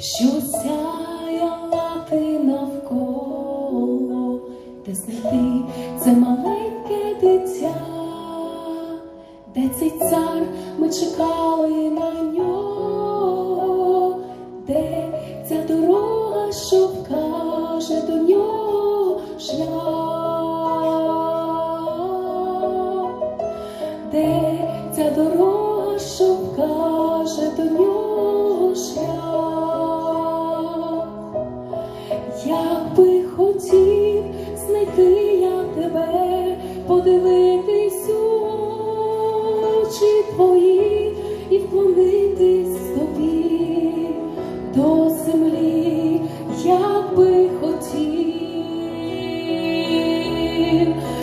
що сяяла ти навколо, де знайти це маленьке дитя, де цей цар ми чекали на нього, де ця дорога, що вкаже до нього шлях де ця дорога, як би хотів знайти я тебе, подивитись у очі твої і вклонитись тобі до землі, як би хотів,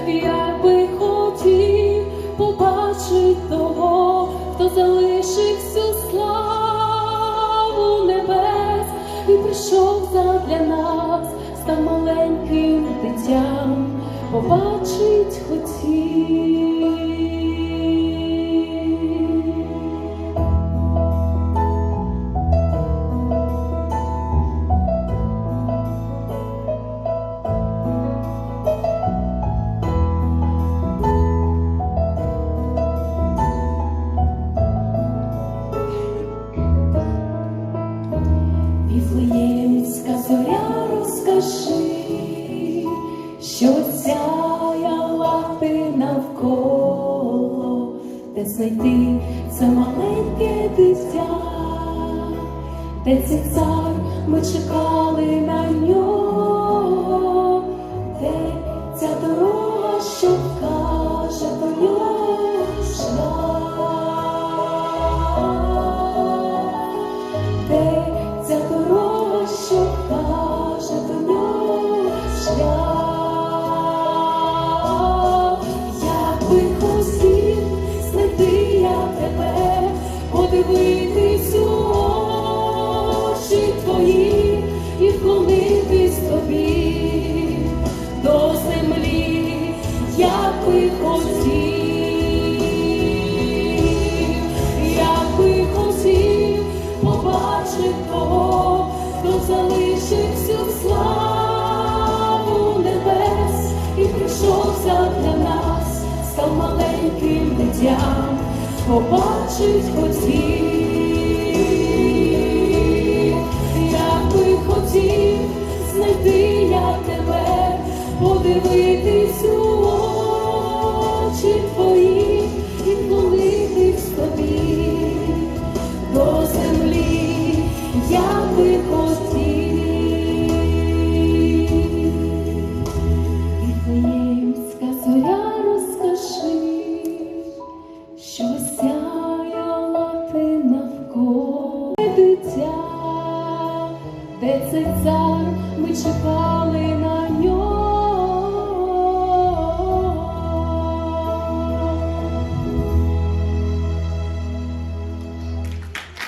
як би хотів побачить того, хто залишив всю славу небес і прийшов став маленьким дитям, побачить хотів. Віфлеємська зоря знайти. Це маленьке дитя, де цей цар ми чекали на нього, де ця дорога, що маленьким побачить хотів, як би хотів знайти я тебе, подивитись у очі твої і вклонитись тобі до землі, я би хотів. Де цей цар ми чекали на нього.